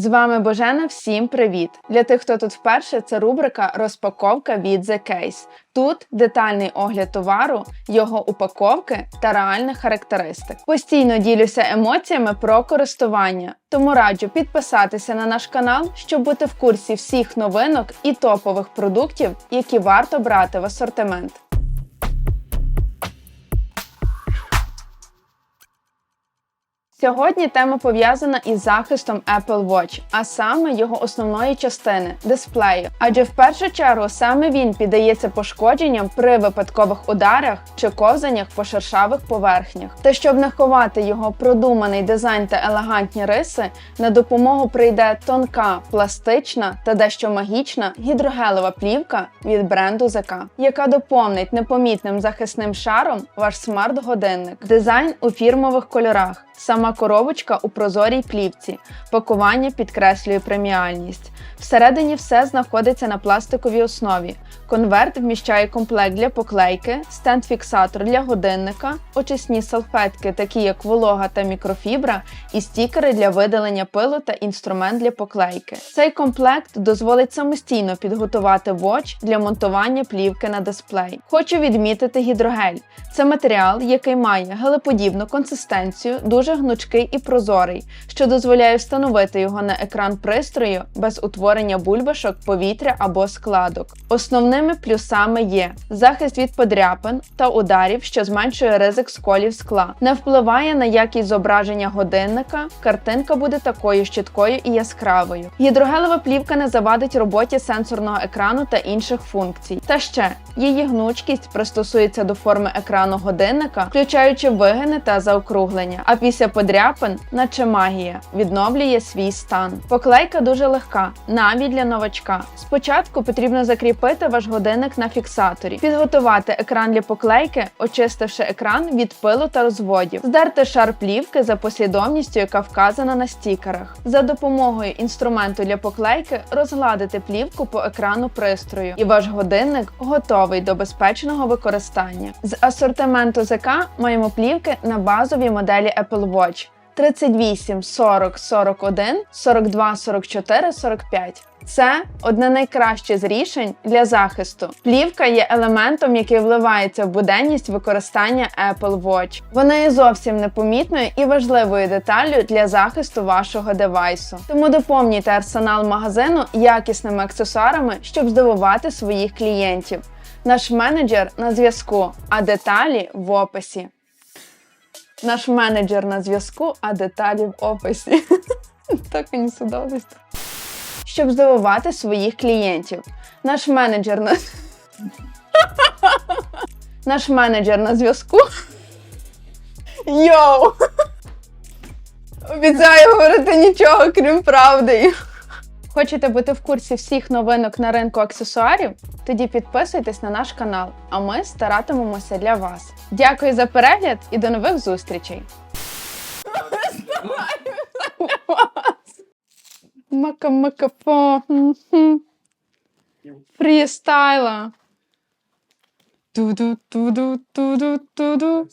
З вами Божена. Всім привіт! Для тих, хто тут вперше, це рубрика Розпаковка від The Case. Тут детальний огляд товару, його упаковки та реальних характеристик. Постійно ділюся емоціями про користування, тому раджу підписатися на наш канал, щоб бути в курсі всіх новинок і топових продуктів, які варто брати в асортимент. Сьогодні тема пов'язана із захистом Apple Watch, а саме його основної частини дисплею. Адже в першу чергу саме він піддається пошкодженням при випадкових ударах чи ковзаннях по шершавих поверхнях. Та щоб не ховати його продуманий дизайн та елегантні риси, на допомогу прийде тонка, пластична та дещо магічна гідрогелева плівка від бренду ZK, яка доповнить непомітним захисним шаром ваш смарт-годинник. Дизайн у фірмових кольорах. Сама коробочка у прозорій плівці, пакування підкреслює преміальність. Всередині все знаходиться на пластиковій основі. Конверт вміщає комплект для поклейки, стенд-фіксатор для годинника, очисні салфетки, такі як волога та мікрофібра, і стікери для видалення пилу та інструмент для поклейки. Цей комплект дозволить самостійно підготувати Watch для монтування плівки на дисплей. Хочу відмітити гідрогель. Це матеріал, який має гелеподібну консистенцію, дуже гнучкий і прозорий, що дозволяє встановити його на екран пристрою без утворення бульбашок, повітря або складок. Основними плюсами є захист від подряпин та ударів, що зменшує ризик сколів скла, не впливає на якість зображення годинника. Картинка буде такою ж чіткою і яскравою. Гідрогелева плівка не завадить роботі сенсорного екрану та інших функцій. Та ще її гнучкість пристосується до форми екрану годинника, включаючи вигини та заокруглення. А після подряпин, наче магія, відновлює свій стан. Поклейка дуже легка, навіть для новачка. Спочатку потрібно закріпити ваш годинник на фіксаторі, підготувати екран для поклейки, очистивши екран від пилу та розводів, здерти шар плівки за послідовністю, яка вказана на стікерах. За допомогою інструменту для поклейки розгладити плівку по екрану пристрою, і ваш годинник готовий до безпечного використання. З асортименту ЗК маємо плівки на базовій моделі Apple Watch. 38, 40, 41, 42, 44, 45. Це одне найкраще з рішень для захисту. Плівка є елементом, який вливається в буденність використання Apple Watch. Вона є зовсім непомітною і важливою деталлю для захисту вашого девайсу. Тому доповнюйте арсенал магазину якісними аксесуарами, щоб здивувати своїх клієнтів. Наш менеджер на зв'язку, а деталі в описі. Наш менеджер на зв'язку, а деталі в описі. Так і не. Щоб здивувати своїх клієнтів. Наш менеджер на. Наш менеджер на зв'язку. Йоу! Обіцяю говорити нічого, крім правди. Хочете бути в курсі всіх новинок на ринку аксесуарів? Тоді підписуйтесь на наш канал, а ми старатимемося для вас. Дякую за перегляд і до нових зустрічей! Мака-мака-по. Фрістайла. Ту-ду-ту-ду-ту-ду-ту-ду.